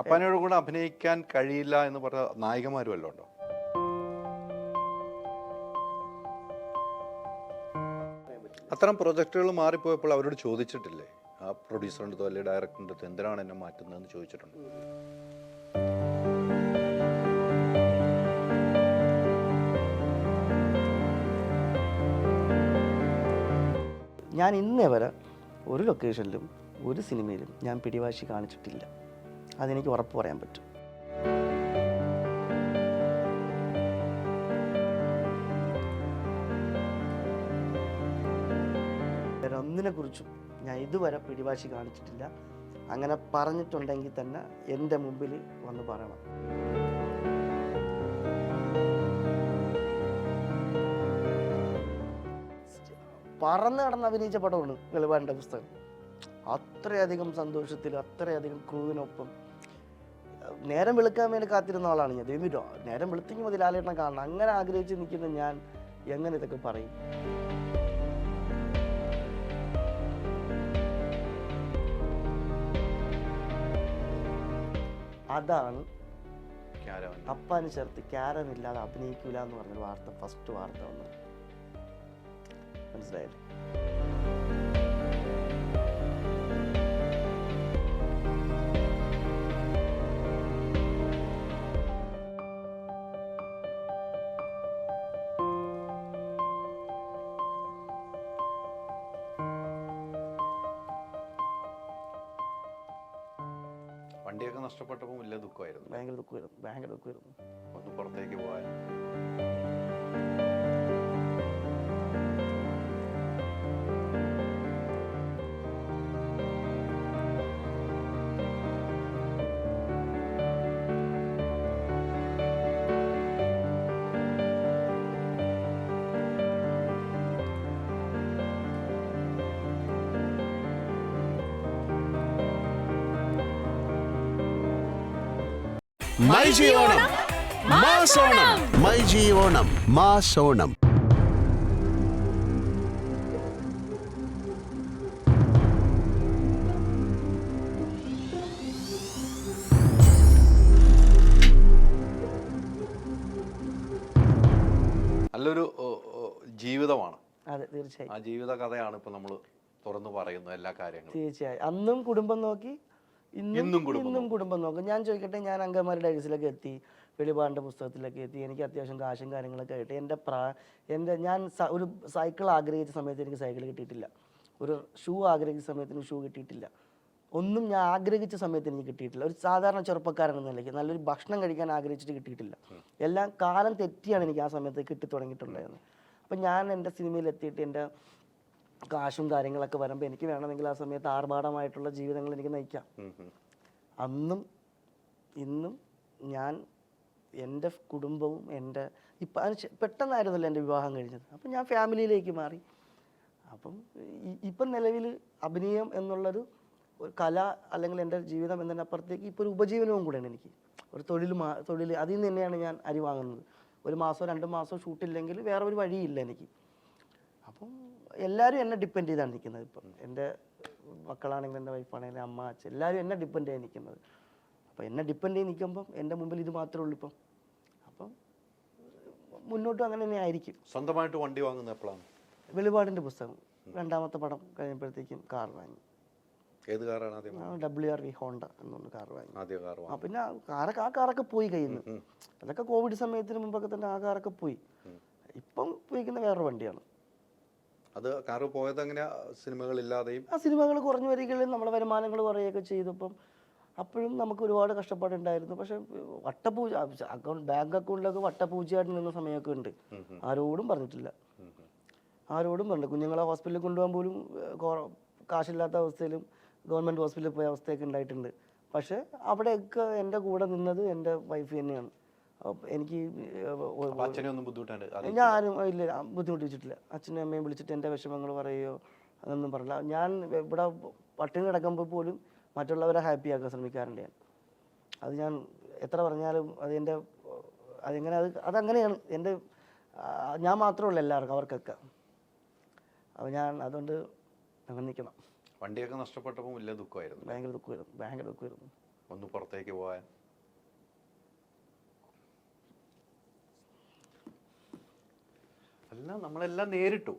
അപ്പാനോട് കൂടെ അഭിനയിക്കാൻ കഴിയില്ല എന്ന് പറഞ്ഞ നായികമാരും അല്ല ഉണ്ടോ? അത്തരം പ്രൊജക്റ്റുകൾ മാറിപ്പോയപ്പോൾ അവരോട് ചോദിച്ചിട്ടില്ലേ? ആ പ്രൊഡ്യൂസറിന്റെ അടുത്തോ അല്ലെങ്കിൽ ഡയറക്ടറിന്റെ അടുത്ത് എന്തിനാണ് എന്നെ മാറ്റുന്നതെന്ന് ചോദിച്ചിട്ടുണ്ട്. ഞാൻ ഇന്നേ വരെ ഒരു ലൊക്കേഷനിലും ഒരു സിനിമയിലും ഞാൻ പിടിവാശി കാണിച്ചിട്ടില്ല. അതെനിക്ക് ഉറപ്പ് പറയാൻ പറ്റും. ഒന്നിനെക്കുറിച്ചും കുറിച്ചും ഞാൻ ഇതുവരെ പിടിവാശി കാണിച്ചിട്ടില്ല. അങ്ങനെ പറഞ്ഞിട്ടുണ്ടെങ്കിൽ തന്നെ എന്റെ മുമ്പിൽ വന്ന് പറയണം. പറന്ന് കടന്ന് അഭിനയിച്ച പടമാണ് വെളിവാടിന്റെ പുസ്തകം. അത്രയധികം സന്തോഷത്തിൽ അത്രയധികം ക്രൂവിനൊപ്പം നേരം വെളുക്കാൻ വേണ്ടി കാത്തിരുന്ന ആളാണ് ഞാൻ. ദൈവം ഇരോ, നേരം വെളുത്തിങ്ങി മതി ലാലേട്ടനെ കാണണം അങ്ങനെ ആഗ്രഹിച്ച് നിൽക്കുന്ന ഞാൻ എങ്ങനെ ഇതൊക്കെ പറയും? അതാണ് അപ്പാന് ചേർത്ത് ക്യാരമില്ലാതെ അഭിനയിക്കൂല എന്ന് പറഞ്ഞൊരു വാർത്ത ഫസ്റ്റ് വാർത്ത വന്നത്. മനസ്സിലായില്ലേ? നഷ്ടപ്പെട്ടപ്പോൾ വലിയ ദുഃഖമായിരുന്നു. ഭയങ്കര ദുഃഖമായിരുന്നു. ഭയങ്കര ദുഃഖമായിരുന്നു. ഒന്ന് പുറത്തേക്ക് പോകാൻ. ഓണം മാസോണം മൈജി ഓണം മാസോണം നല്ലൊരു ഓ, ഓ, ജീവിതമാണ്. അതെ തീർച്ചയായും. ആ ജീവിത കഥയാണ് ഇപ്പൊ നമ്മൾ തുറന്നു പറയുന്നത് എല്ലാ കാര്യങ്ങളും. തീർച്ചയായും. അന്നും കുടുംബം നോക്കി ഇന്നും ഇന്നും കുടുംബം നോക്കും. ഞാൻ ചോദിക്കട്ടെ ഞാൻ അങ്കമാരി ഡയറീസിലൊക്കെ എത്തി വെളിപാടിന്റെ പുസ്തകത്തിലൊക്കെ എത്തി എനിക്ക് അത്യാവശ്യം കാശും കാര്യങ്ങളൊക്കെ ആയിട്ട്. എന്റെ പ്രാ എന്റെ ഞാൻ ഒരു സൈക്കിൾ ആഗ്രഹിച്ച സമയത്ത് എനിക്ക് സൈക്കിൾ കിട്ടിയിട്ടില്ല. ഒരു ഷൂ ആഗ്രഹിച്ച സമയത്ത് എനിക്ക് ഷൂ കിട്ടിയിട്ടില്ല. ഒന്നും ഞാൻ ആഗ്രഹിച്ച സമയത്ത് എനിക്ക് കിട്ടിയിട്ടില്ല. ഒരു സാധാരണ ചെറുപ്പക്കാരൻ എന്ന നിലയ്ക്ക് നല്ലൊരു ഭക്ഷണം കഴിക്കാൻ ആഗ്രഹിച്ചിട്ട് കിട്ടിയിട്ടില്ല. എല്ലാം കാലം തെറ്റിയാണ് എനിക്ക് ആ സമയത്ത് കിട്ടി തുടങ്ങിയിട്ടുണ്ടായിരുന്നത് അപ്പം ഞാൻ എന്റെ സിനിമയിൽ എത്തിയിട്ട് എന്റെ കാശും കാര്യങ്ങളൊക്കെ വരുമ്പോൾ എനിക്ക് വേണമെങ്കിൽ ആ സമയത്ത് ആർഭാടമായിട്ടുള്ള ജീവിതങ്ങൾ എനിക്ക് നയിക്കാം. അന്നും ഇന്നും ഞാൻ എന്റെ കുടുംബവും എന്റെ ഇപ്പം അതിന് പെട്ടെന്നായിരുന്നല്ലോ എന്റെ വിവാഹം കഴിഞ്ഞത്. അപ്പം ഞാൻ ഫാമിലിയിലേക്ക് മാറി. അപ്പം ഇപ്പം നിലവിൽ അഭിനയം എന്നുള്ളൊരു ഒരു കല അല്ലെങ്കിൽ എന്റെ ജീവിതം എന്നതിനപ്പുറത്തേക്ക് ഇപ്പോൾ ഒരു ഉപജീവനവും കൂടെയാണ് എനിക്ക്. ഒരു തൊഴിൽ മാ തൊഴിൽ അതിൽ നിന്ന് തന്നെയാണ് ഞാൻ അരി വാങ്ങുന്നത്. ഒരു മാസമോ രണ്ട് മാസമോ ഷൂട്ടില്ലെങ്കിൽ വേറെ ഒരു വഴിയില്ല എനിക്ക്. എല്ലാവരും എന്നെ ഡിപ്പെൻഡ് ചെയ്താണ് നിൽക്കുന്നത് ഇപ്പം. എന്റെ മക്കളാണെങ്കിലും എന്റെ വൈഫാണെങ്കിലും അമ്മ അച്ഛൻ എല്ലാവരും എന്നെ ഡിപ്പെൻഡ് ചെയ്ത് നിൽക്കുന്നത് അപ്പോൾ എന്നെ ഡിപ്പെൻഡ് ചെയ്ത് നിൽക്കുമ്പം എന്റെ മുമ്പിൽ ഇത് മാത്രമേ ഉള്ളൂ ഇപ്പം. അപ്പം മുന്നോട്ടും അങ്ങനെ തന്നെ ആയിരിക്കും. സ്വന്തമായിട്ട് വണ്ടി വാങ്ങുന്നത് എപ്പോഴാണ്? വെളിപാടിന്റെ പുസ്തകം. രണ്ടാമത്തെ പടം കഴിഞ്ഞപ്പോഴത്തേക്കും കാർ വാങ്ങി. ഏത് കാറാണ് ആദ്യം? ഡബ്ല്യു ആർ വി ഹോണ്ട എന്നുള്ള കാർ വാങ്ങി. ആദ്യ കാർ ആ വാങ്ങുന്നത് പിന്നെ കാറൊക്കെ ആ കാറൊക്കെ പോയി കയ്യിൽ നിന്ന്. അതൊക്കെ കോവിഡ് സമയത്തിന് മുമ്പൊക്കെ തന്നെ ആ കാറൊക്കെ പോയി. ഇപ്പം ഉപയോഗിക്കുന്ന വേറൊരു വണ്ടിയാണ്. അത് കാറ് പോയത് എങ്ങനെയാ? സിനിമകളില്ലാതെയും? ആ സിനിമകൾ കുറഞ്ഞു വരികയും നമ്മുടെ വരുമാനങ്ങൾ കുറയുകയൊക്കെ ചെയ്തപ്പം അപ്പോഴും നമുക്ക് ഒരുപാട് കഷ്ടപ്പാടുണ്ടായിരുന്നു. പക്ഷെ വട്ടപൂജ അക്കൗണ്ട് ബാങ്ക് അക്കൗണ്ടിലൊക്കെ വട്ടപൂജയായിട്ട് നിന്ന സമയമൊക്കെ ഉണ്ട്. ആരോടും പറഞ്ഞിട്ടില്ല. ആരോടും പറഞ്ഞില്ല. കുഞ്ഞുങ്ങളെ ഹോസ്പിറ്റലിൽ കൊണ്ടുപോകാൻ പോലും കാശില്ലാത്ത അവസ്ഥയിലും ഗവൺമെന്റ് ഹോസ്പിറ്റലിൽ പോയ അവസ്ഥയൊക്കെ ഉണ്ടായിട്ടുണ്ട്. പക്ഷെ അവിടെയൊക്കെ എന്റെ കൂടെ നിന്നത് എന്റെ വൈഫ് തന്നെയാണ്. എനിക്ക് ഏഹ്, ഒ- അപ്പൊ അച്ഛനെ ഒന്നും ബുദ്ധിമുട്ടുണ്ട് അത് ഞാൻ ആരും ഇല്ല ബുദ്ധിമുട്ടിച്ചിട്ടില്ല. അച്ഛനും അമ്മയും വിളിച്ചിട്ട് എന്റെ വിഷമങ്ങൾ പറയുകയോ അതൊന്നും പറഞ്ഞില്ല. ഞാൻ ഇവിടെ പട്ടിണി കിടക്കുമ്പോൾ പോലും മറ്റുള്ളവരെ ഹാപ്പി ആക്കാൻ ശ്രമിക്കാറുണ്ട് ഞാൻ. അത് ഞാൻ എത്ര പറഞ്ഞാലും അത് എന്റെ അതെങ്ങനെ അത് അതങ്ങനെയാണ്. എന്റെ ഞാൻ മാത്രമല്ല എല്ലാവർക്കും അവർക്കൊക്കെ. അപ്പോൾ ഞാൻ അതുകൊണ്ട് അങ്ങനെ നിൽക്കണം. വണ്ടിയൊക്കെ നഷ്ടപ്പെട്ടപ്പോൾ വലിയ ദുഃഖമായിരുന്നു. ഭയങ്കര ദുഃഖമായിരുന്നു ഭയങ്കര ദുഃഖമായിരുന്നു. ഒന്ന് പുറത്തേക്ക് പോകാൻ അല്ല നമ്മളെല്ലാം നേരിട്ടു.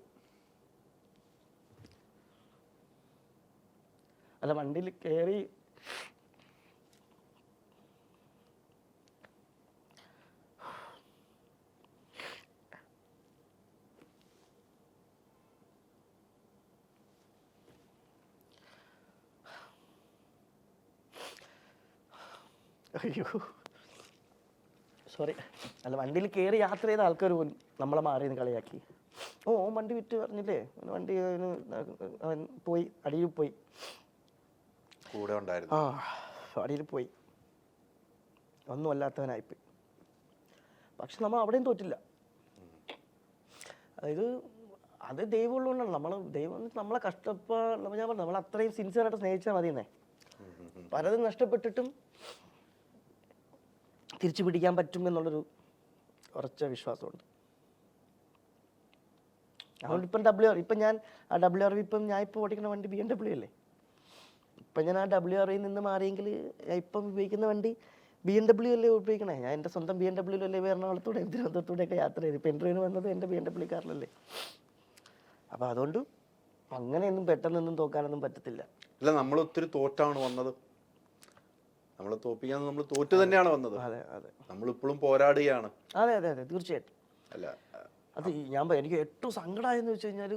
അല്ല വണ്ടിയിൽ കയറി അയ്യോ. സോറി അല്ല വണ്ടിയിൽ കയറി യാത്ര ചെയ്ത ആൾക്കാർ പോലും നമ്മളെ മാറി നിന്ന് കളിയാക്കി. ഓ ഓ വണ്ടി വിറ്റ് പറഞ്ഞില്ലേ? വണ്ടി അവൻ പോയി അടിയിൽ പോയി. കൂടെ ഉണ്ടായിരുന്നു. ആ അടിയിൽ പോയി. ഒന്നും അല്ലാത്തവനായിപ്പോയി പക്ഷെ നമ്മൾ അവിടെയും തോറ്റില്ല. അതായത് അത് ദൈവമുള്ളതുകൊണ്ടാണ് നമ്മൾ ദൈവം നമ്മളെ കഷ്ടപ്പാട് ഞാൻ പറഞ്ഞു നമ്മൾ അത്രയും സിൻസിയറായിട്ട് സ്നേഹിച്ചാൽ മതിയെന്നേ. പലതും നഷ്ടപ്പെട്ടിട്ടും തിരിച്ചു പിടിക്കാൻ പറ്റും എന്നുള്ളൊരു ഉറച്ച വിശ്വാസമുണ്ട്. അതുകൊണ്ട് ഇപ്പം ഡബ്ല്യു ആർ ഇപ്പം ഞാൻ ആ ഡബ്ല്യു ആർ ഇപ്പം ഞാൻ ഇപ്പോൾ ഓടിക്കുന്ന വണ്ടി ബി എം ഡബ്ല്യു അല്ലേ? ഇപ്പം ഞാൻ ആ ഡബ്ല്യു ആറിൽ നിന്ന് മാറിയെങ്കിൽ ഇപ്പം ഉപയോഗിക്കുന്ന വണ്ടി ബി എം ഡബ്ല്യു അല്ലേ ഉപയോഗിക്കണേ? ഞാൻ എന്റെ സ്വന്തം ബി എം ഡബ്ല്യു അല്ലേ എറണാകുളത്തൂടെ തിരുവനന്തപുരത്തൂടെയൊക്കെ യാത്ര ചെയ്ത്. ഇപ്പം ഇന്റർവ്യൂവിന് വന്നത് എന്റെ ബി എം ഡബ്ല്യു കാറിലല്ലേ. അപ്പോൾ അതുകൊണ്ട് അങ്ങനെയൊന്നും പെട്ടെന്നൊന്നും തോക്കാനൊന്നും പറ്റത്തില്ല. അല്ല നമ്മൾ ഒത്തിരി തോറ്റാണ് വന്നത്. നമ്മളെ തോപ്പിക്കാൻ നമ്മൾ തോറ്റു തന്നെയാണ് വന്നത്. അതെ അതെ. നമ്മളിപ്പോഴും പോരാടുകയാണ്. അതെ അതെ അതെ തീർച്ചയായിട്ടും. അല്ല അത് ഞാൻ എനിക്ക് ഏറ്റവും സങ്കടമായെന്ന് വെച്ച് കഴിഞ്ഞാൽ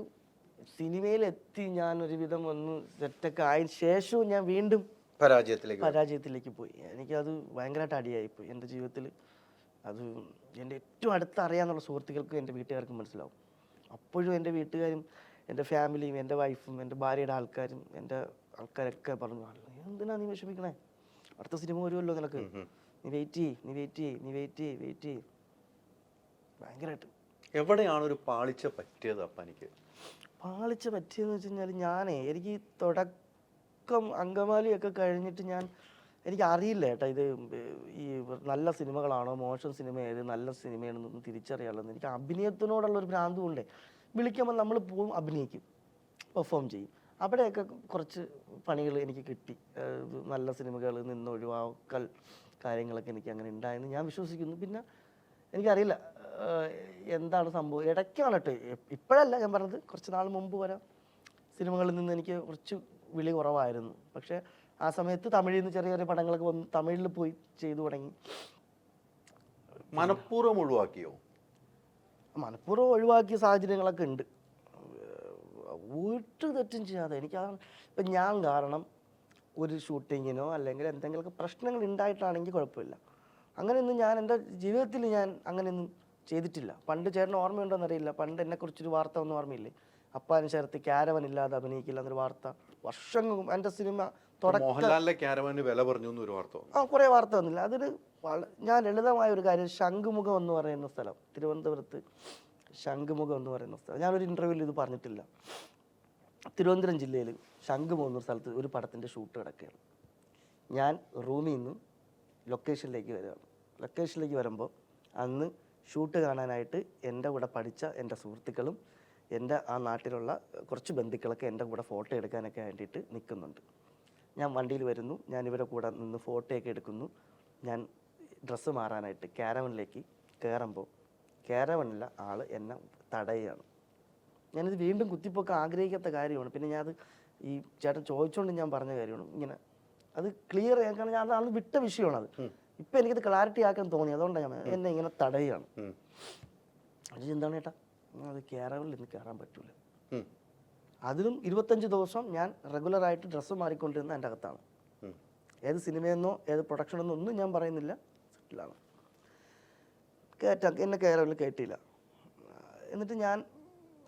സിനിമയിലെത്തി ഞാൻ ഒരുവിധം ഒന്ന് സെറ്റൊക്കെ ആയതിനു ശേഷവും ഞാൻ വീണ്ടും പരാജയത്തിലേക്ക് പരാജയത്തിലേക്ക് പോയി. എനിക്കത് ഭയങ്കരമായിട്ട് അടിയായിപ്പോയി എന്റെ ജീവിതത്തിൽ അത് എന്റെ ഏറ്റവും അടുത്ത് അറിയാന്നുള്ള സുഹൃത്തുക്കൾക്കും എന്റെ വീട്ടുകാർക്കും മനസ്സിലാവും. അപ്പോഴും എന്റെ വീട്ടുകാരും എന്റെ ഫാമിലിയും എന്റെ വൈഫും എന്റെ ഭാര്യയുടെ ആൾക്കാരും എന്റെ ആൾക്കാരൊക്കെ പറഞ്ഞു എന്തിനാണ് എന്തിനാ നീ വിഷമിക്കണേ? അടുത്ത സിനിമ വരുമല്ലോ നിനക്ക്. നീ വെയിറ്റ് ചെയ്യ് നീ വെയിറ്റ് ചെയ്യ് നീ വെയിറ്റ് ചെയ്യ് വെയിറ്റ് ചെയ്യ്. ഭയങ്കരമായിട്ട് എവിടെയാണ് ഒരു പാളിച്ച പറ്റിയത് അപ്പ എനിക്ക്? പാളിച്ച പറ്റിയെന്ന് വെച്ച് കഴിഞ്ഞാൽ ഞാനേ എനിക്ക് തുടക്കം അങ്കമാലിയൊക്കെ കഴിഞ്ഞിട്ട് ഞാൻ എനിക്ക് അറിയില്ല ഏട്ടാ ഇത് ഈ നല്ല സിനിമകളാണോ മോശം സിനിമ ഏത് നല്ല സിനിമയാണെന്നൊന്നും തിരിച്ചറിയാമല്ലോ എനിക്ക് അഭിനയത്തിനോടുള്ള ഒരു ഭ്രാന്തും ഉണ്ട്. വിളിക്കുമ്പോൾ നമ്മൾ പോവും അഭിനയിക്കും പെർഫോം ചെയ്യും. അവിടെയൊക്കെ കുറച്ച് പണികൾ എനിക്ക് കിട്ടി. നല്ല സിനിമകളിൽ നിന്ന് ഒഴിവാക്കൽ കാര്യങ്ങളൊക്കെ എനിക്ക് അങ്ങനെ ഉണ്ടായെന്ന് ഞാൻ വിശ്വസിക്കുന്നു. പിന്നെ എനിക്കറിയില്ല എന്താണ് സംഭവം? ഇടയ്ക്കാണ് കേട്ടോ ഇപ്പോഴല്ല ഞാൻ പറഞ്ഞത് കുറച്ച് നാൾ മുമ്പ് വരെ സിനിമകളിൽ നിന്ന് എനിക്ക് കുറച്ച് വിളി കുറവായിരുന്നു. പക്ഷേ ആ സമയത്ത് തമിഴിൽ നിന്ന് ചെറിയ ചെറിയ പടങ്ങളൊക്കെ വന്ന് തമിഴിൽ പോയി ചെയ്തു തുടങ്ങി. മനഃപൂർവം ഒഴിവാക്കിയോ? മനഃപൂർവം ഒഴിവാക്കിയ സാഹചര്യങ്ങളൊക്കെ ഉണ്ട്. ഒരു തെറ്റും ചെയ്യാതെ എനിക്ക് അതാണ് ഇപ്പം ഞാൻ കാരണം ഒരു ഷൂട്ടിങ്ങിനോ അല്ലെങ്കിൽ എന്തെങ്കിലുമൊക്കെ പ്രശ്നങ്ങൾ ഉണ്ടായിട്ടാണെങ്കിൽ കുഴപ്പമില്ല. അങ്ങനെയൊന്നും ഞാൻ എന്റെ ജീവിതത്തിൽ ഞാൻ അങ്ങനെയൊന്നും ചെയ്തിട്ടില്ല. പണ്ട് ചേട്ടന് ഓർമ്മയുണ്ടോന്ന് അറിയില്ല. പണ്ട് എന്നെക്കുറിച്ചൊരു വാർത്ത ഒന്നും ഓർമ്മയില്ലേ? അപ്പാനും ചേർത്ത് ക്യാരവൻ ഇല്ലാതെ അഭിനയിക്കില്ല എന്നൊരു വാർത്ത. വർഷങ്ങൾ എന്റെ സിനിമ ക്യാരവാന് വില പറഞ്ഞു എന്നൊരു വാർത്ത. ആ കുറേ വാർത്ത വന്നില്ല. അതൊരു ഞാൻ ലളിതമായ ഒരു കാര്യം ശംഖുമുഖം എന്ന് പറയുന്ന സ്ഥലം തിരുവനന്തപുരത്ത്. ശംഖുമുഖം എന്ന് പറയുന്ന സ്ഥലം. ഞാനൊരു ഇന്റർവ്യൂവിൽ ഇത് പറഞ്ഞിട്ടില്ല. തിരുവനന്തപുരം ജില്ലയിൽ ശംഖുമുഖം എന്നൊരു സ്ഥലത്ത് ഒരു പടത്തിന്റെ ഷൂട്ട് കിടക്കുകയാണ് ഞാൻ റൂമിൽ നിന്ന് ലൊക്കേഷനിലേക്ക് വരികയാണ് ലൊക്കേഷനിലേക്ക് വരുമ്പോൾ അന്ന് ഷൂട്ട് കാണാനായിട്ട് എന്റെ കൂടെ പഠിച്ച എന്റെ സുഹൃത്തുക്കളും എന്റെ ആ നാട്ടിലുള്ള കുറച്ച് ബന്ധുക്കളൊക്കെ എന്റെ കൂടെ ഫോട്ടോ എടുക്കാനൊക്കെ വേണ്ടിയിട്ട് നിൽക്കുന്നുണ്ട്. ഞാൻ വണ്ടിയിൽ വരുന്നു. ഞാൻ ഇവരെ കൂടെ നിന്ന് ഫോട്ടോയൊക്കെ എടുക്കുന്നു. ഞാൻ ഡ്രസ്സ് മാറാനായിട്ട് ക്യാരവനിലേക്ക് കയറുമ്പോൾ ക്യാരവനിലെ ആൾ എന്നെ തടയുകയാണ്. ഞാനിത് വീണ്ടും കുത്തിപ്പൊക്കെ ആഗ്രഹിക്കാത്ത കാര്യമാണ്. പിന്നെ ഞാൻ അത് ഈ ചേട്ടൻ ചോദിച്ചുകൊണ്ട് ഞാൻ പറഞ്ഞ കാര്യമാണ്. ഇങ്ങനെ അത് ക്ലിയർ ചെയ്യാൻ കാരണം ഞാൻ അന്ന് വിട്ട വിഷയമാണ് അത്. ഇപ്പം എനിക്കത് ക്ലാരിറ്റി ആക്കാൻ തോന്നി. അതുകൊണ്ടാണ് ഞാൻ എന്നെ ഇങ്ങനെ തടയുകയാണ്. അത് എന്താണ് ചേട്ടാ? അത് ക്യാരവനിൽ ഇന്ന് കയറാൻ പറ്റൂല. അതിലും ഇരുപത്തഞ്ച് ദിവസം ഞാൻ റെഗുലറായിട്ട് ഡ്രസ്സ് മാറിക്കൊണ്ടിരുന്ന എന്റെ അകത്താണ്. ഏത് സിനിമയെന്നോ ഏത് പ്രൊഡക്ഷനെന്നോ ഒന്നും ഞാൻ പറയുന്നില്ല. സെറ്റിലാണ് കയറ്റ എന്നെ കയറവിൽ കയറ്റിയില്ല എന്നിട്ട് ഞാൻ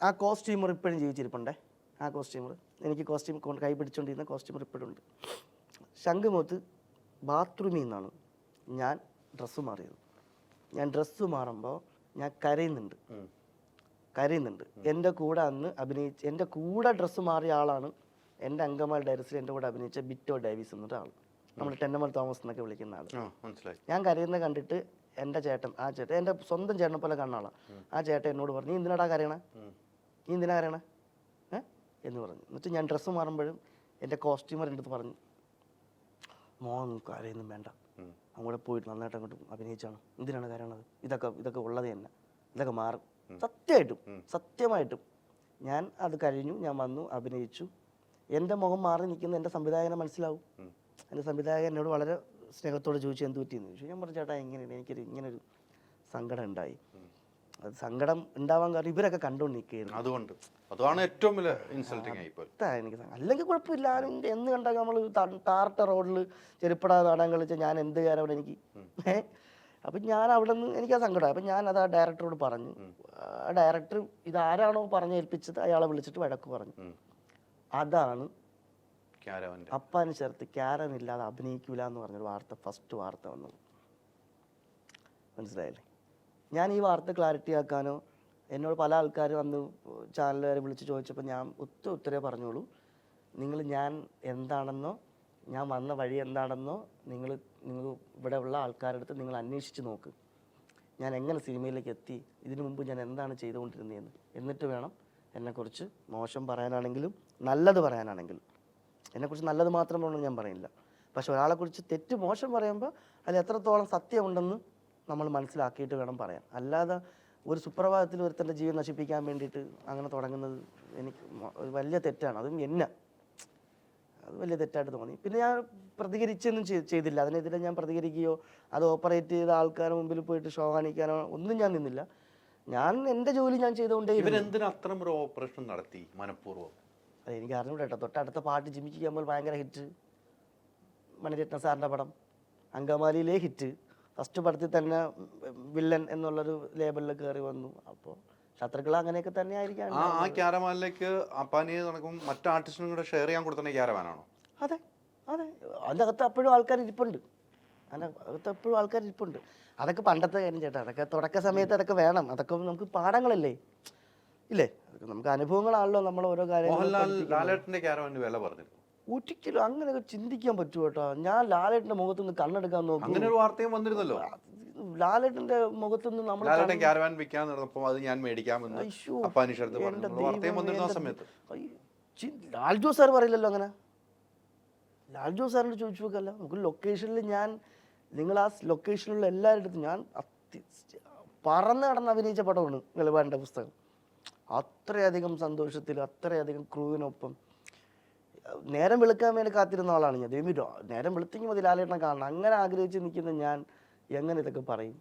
ആ കോസ്റ്റ്യൂമർ ഇപ്പോഴും ജീവിച്ചിരിപ്പുണ്ടേ. ആ കോസ്റ്റ്യൂമർ എനിക്ക് കോസ്റ്റ്യൂം കൈ പിടിച്ചുകൊണ്ടിരുന്ന കോസ്റ്റ്യൂമർ ഇപ്പോഴും ഉണ്ട് ശംഖുമുഖത്ത് ബാത്റൂമിൽ നിന്നാണ് ഞാൻ ഡ്രസ്സ് മാറിയത്. ഞാൻ ഡ്രസ്സ് മാറുമ്പോൾ ഞാൻ കരയുന്നുണ്ട്. കരയുന്നുണ്ട്. എന്റെ കൂടെ അന്ന് അഭിനയിച്ച് എന്റെ കൂടെ ഡ്രസ്സ് മാറിയ ആളാണ് എന്റെ അങ്കമാൽ ഡയറസിൽ എന്റെ കൂടെ അഭിനയിച്ച ബിറ്റോ ഡേവിസ് എന്നൊരു ആൾ നമ്മൾ ടെന്നമൽ തോമസ് എന്നൊക്കെ വിളിക്കുന്ന ആൾ ഞാൻ കരയുന്നത് കണ്ടിട്ട് എന്റെ ചേട്ടൻ ആ ചേട്ടൻ എന്റെ സ്വന്തം ചേട്ടനെ പോലെ കണ്ണാളാണ് ആ ചേട്ടൻ എന്നോട് പറഞ്ഞു നീ എന്തിനാടാ കരയണേ. നീ എന്തിനാ കരയണേ? ഏ? എന്ന് പറഞ്ഞു. എന്നിട്ട് ഞാൻ ഡ്രസ്സ് മാറുമ്പോഴും എന്റെ കോസ്റ്റ്യൂമർ എന്റെ അടുത്ത് പറഞ്ഞു മോൻ കരയൊന്നും വേണ്ട. അങ്ങോട്ട് പോയിട്ട് നന്നായിട്ട് അങ്ങോട്ട് അഭിനയിച്ചാണ്. എന്തിനാണ് കരയണത്? ഇതൊക്കെ ഇതൊക്കെ ഉള്ളത് തന്നെ. ഇതൊക്കെ മാറും. സത്യമായിട്ടും സത്യമായിട്ടും. ഞാൻ അത് കഴിഞ്ഞു ഞാൻ വന്നു അഭിനയിച്ചു. എന്റെ മുഖം മാറി നിൽക്കുന്ന എന്റെ സംവിധായകനെ മനസ്സിലാവും. എന്റെ സംവിധായകൻ എന്നോട് വളരെ സ്നേഹത്തോടെ ചോദിച്ചു എന്ത് പറ്റിയെന്ന് ചോദിച്ചു. ഞാൻ പറഞ്ഞു ചേട്ടാ എങ്ങനെയാണ് എനിക്കൊരു ഇങ്ങനൊരു സങ്കടം ഉണ്ടായി. അത് സങ്കടം ഉണ്ടാവാൻ കാരണം ഇവരൊക്കെ കണ്ടുകൊണ്ട് നിൽക്കുകയായിരുന്നു. അതുകൊണ്ട്. അതാണ് ഏറ്റവും വലിയ ഇൻസൾട്ടിങ് എനിക്ക്. അല്ലെങ്കിൽ കുഴപ്പമില്ല. ആരും എന്ന് കണ്ടാൽ നമ്മൾ ടാർട്ട റോഡിൽ ചെരുപ്പടാ നാടകം കളിച്ച ഞാൻ എന്ത് കാര്യം അവിടെ എനിക്ക് അപ്പം ഞാൻ അവിടെ നിന്ന് എനിക്ക് ആ സങ്കടമായി അപ്പം ഞാൻ അത് ആ ഡയറക്ടറോട് പറഞ്ഞു. ആ ഡയറക്ടർ ഇതാരാണോ പറഞ്ഞ് ഏൽപ്പിച്ചത് അയാളെ വിളിച്ചിട്ട് വഴക്ക് പറഞ്ഞു. അതാണ് അപ്പാന് ചേർത്ത് ക്യാരൻ ഇല്ലാതെ അഭിനയിക്കൂല എന്ന് പറഞ്ഞൊരു വാർത്ത ഫസ്റ്റ് വാർത്ത വന്നത് മനസ്സിലായില്ലേ? ഞാൻ ഈ വാർത്ത ക്ലാരിറ്റി ആക്കാനോ എന്നോട് പല ആൾക്കാരും അന്ന് ചാനലുകാരെ വിളിച്ച് ചോദിച്ചപ്പോൾ ഞാൻ ഒറ്റ ഉത്തരേ പറഞ്ഞോളൂ. നിങ്ങൾ ഞാൻ എന്താണെന്നോ ഞാൻ വന്ന വഴി എന്താണെന്നോ നിങ്ങൾ നിങ്ങൾ ഇവിടെ ഉള്ള ആൾക്കാരുടെ അടുത്ത് നിങ്ങൾ അന്വേഷിച്ച് നോക്ക്. ഞാൻ എങ്ങനെ സിനിമയിലേക്ക് എത്തി ഇതിനു മുമ്പ് ഞാൻ എന്താണ് ചെയ്തുകൊണ്ടിരുന്നതെന്ന് എന്നിട്ട് വേണം എന്നെക്കുറിച്ച് മോശം പറയാനാണെങ്കിലും നല്ലത് പറയാനാണെങ്കിലും എന്നെക്കുറിച്ച് നല്ലത് മാത്രമാണ് ഞാൻ പറയില്ല പക്ഷെ ഒരാളെക്കുറിച്ച് തെറ്റ് മോശം പറയുമ്പോൾ അതിൽ എത്രത്തോളം സത്യമുണ്ടെന്ന് നമ്മൾ മനസ്സിലാക്കിയിട്ട് വേണം പറയാൻ. അല്ലാതെ ഒരു സുപ്രഭാതത്തിൽ ഒരുത്തന്റെ ജീവൻ നശിപ്പിക്കാൻ വേണ്ടിയിട്ട് അങ്ങനെ തുടങ്ങുന്നത് എനിക്ക് വലിയ തെറ്റാണ്. അതും എന്നെ. അത് വലിയ തെറ്റായിട്ട് തോന്നി. പിന്നെ ഞാൻ പ്രതികരിച്ചൊന്നും ചെയ്- ചെയ്തില്ല. അതിനെതിരെ ഞാൻ പ്രതികരിക്കുകയോ അത് ഓപ്പറേറ്റ് ചെയ്ത ആൾക്കാരുടെ മുമ്പിൽ പോയിട്ട് ഷോ കാണിക്കാനോ ഒന്നും ഞാൻ നിന്നില്ല. ഞാൻ എന്റെ ജോലി ഞാൻ ചെയ്തുകൊണ്ടേ. ഇവരെന്തിനാ അത്തരം ഓപ്പറേഷൻ നടത്തി മനഃപൂർവം? അത് എനിക്ക് അറിഞ്ഞൂടെ കേട്ടോ തൊട്ടടുത്ത പാട്ട് ജിമിക്ക് ചെയ്യുമ്പോൾ ഭയങ്കര ഹിറ്റ്. മണിരത്ന സാറിന്റെ പടം. അങ്കമാലിയിലെ ഹിറ്റ്. ഫസ്റ്റ് പടത്തിൽ തന്നെ വില്ലൻ എന്നുള്ളൊരു ലേബലിൽ കയറി വന്നു. അപ്പോൾ ശത്രുക്കൾ അങ്ങനെയൊക്കെ തന്നെ ആയിരിക്കാം. ആ ആ ക്യാരവാനിലേക്ക് അപ്പാനിയെ നടക്കും. മറ്റു ആർട്ടിസ്റ്റിനും കൂടെ ഷെയർ ചെയ്യാൻ കൊടുത്തന്നെ ക്യാരമാനാണോ? അതെ അതെ. അതിനകത്ത് അപ്പോഴും ആൾക്കാർ ഇരിപ്പുണ്ട്. അതിനകത്ത് എപ്പോഴും ആൾക്കാർ ഇരിപ്പുണ്ട്. അതൊക്കെ പണ്ടത്തെ കാര്യം ചേട്ടാ. അതൊക്കെ തുടക്ക സമയത്ത് അതൊക്കെ വേണം. അതൊക്കെ നമുക്ക് പാഠങ്ങളല്ലേ? ഇല്ലേ? അതൊക്കെ നമുക്ക് അനുഭവങ്ങളാണല്ലോ നമ്മൾ ഓരോ മോഹൻലാൽ ലാലേട്ടന്റെ ക്യാരവാന് വില പറഞ്ഞിരുന്നു. ഒരിക്കലും അങ്ങനെയൊക്കെ ചിന്തിക്കാൻ പറ്റുമോ കേട്ടോ. ഞാൻ ലാലേട്ടന്റെ മുഖത്ത് നിന്ന് കണ്ണെടുക്കാൻ നോക്കി. അങ്ങനെ ഒരു വാർത്തയും വന്നിരുന്നല്ലോ. ലാലേട്ടന്റെ മുഖത്ത് നിന്ന് നമ്മൾ ലാലേട്ടൻ ക്യാരവാൻ വിൽക്കാൻ നടന്നപ്പോൾ അത് ഞാൻ മേടിക്കാമെന്ന് അയ്യോ, അപ്പാനിഷടുത്ത് എന്റെ പറഞ്ഞു വാർത്തയും ദൈവമേ, വന്നിരുന്നു ആ സമയത്ത്. ചി- ലാൽ ജോസ് സാർ പറയില്ലല്ലോ അങ്ങനെ? ലാൽജോ ജോസ് സാറിനോട് ചോദിച്ചു നോക്കല്ല നമുക്ക് ലൊക്കേഷനിൽ ഞാൻ നിങ്ങൾ ആ ലൊക്കേഷനിലുള്ള എല്ലാവരുടെ അടുത്തും ഞാൻ അത്തി പറന്ന് കടന്ന് അഭിനയിച്ച പടമാണ് നിലപാടിന്റെ പുസ്തകം. അത്രയധികം സന്തോഷത്തിൽ അത്രയധികം ക്രൂവിനൊപ്പം. നേരം വെളുക്കാൻ വേണ്ടി കാത്തിരുന്ന ആളാണ് ഞാൻ. ദൈവം നേരം വെളുത്തെങ്കിൽ മതി ലാലേട്ടനെ കാണണം അങ്ങനെ ആഗ്രഹിച്ച് നിൽക്കുന്ന ഞാൻ എങ്ങനെ ഇതൊക്കെ പറയും?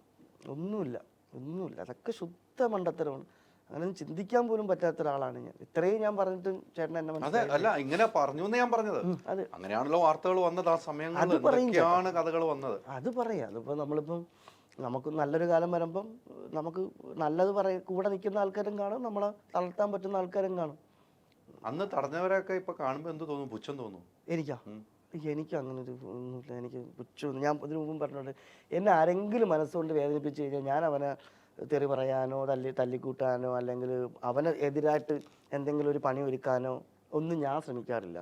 ഒന്നുമില്ല ഒന്നുമില്ല. അതൊക്കെ ശുദ്ധ മണ്ടത്തരമാണ്. അങ്ങനെ ചിന്തിക്കാൻ പോലും പറ്റാത്ത ഒരാളാണ് ഞാൻ. ഇത്രയും ഞാൻ പറഞ്ഞിട്ടും ചേട്ടൻ എന്നെ അതെ അല്ല ഇങ്ങനെ പറഞ്ഞു എന്ന് ഞാൻ പറഞ്ഞത്. അങ്ങനെയാണല്ലോ വാർത്തകൾ വന്നത് ആ സമയങ്ങളിൽ. എന്തൊക്കെയാണ് കഥകൾ വന്നത്? അത് പറയാം. അതിപ്പോ നമ്മളിപ്പം നമുക്ക് നല്ലൊരു കാലം വരുമ്പം നമുക്ക് നല്ലത് പറയ കൂടെ നിൽക്കുന്ന ആൾക്കാരും കാണും നമ്മളെ തളർത്താൻ പറ്റുന്ന ആൾക്കാരും കാണും. അന്ന് തടഞ്ഞവരൊക്കെ ഇപ്പൊ കാണുമ്പോ എന്ത് തോന്നും? പുച്ഛം തോന്നും? എനിക്കാ? എനിക്ക് അങ്ങനെ ഒരു ഒന്നുമില്ല. എനിക്ക് പുച്ഛം ഞാൻ ഇതിനു മുമ്പും പറഞ്ഞിട്ടുണ്ട് എന്നെ ആരെങ്കിലും മനസ്സുകൊണ്ട് വേദനിപ്പിച്ച് കഴിഞ്ഞാൽ ഞാൻ അവനെ തെറി പറയാനോ തല്ലി തല്ലിക്കൂട്ടാനോ അല്ലെങ്കിൽ അവനെ എതിരായിട്ട് എന്തെങ്കിലും ഒരു പണി ഒരുക്കാനോ ഒന്നും ഞാൻ ശ്രമിക്കാറില്ല.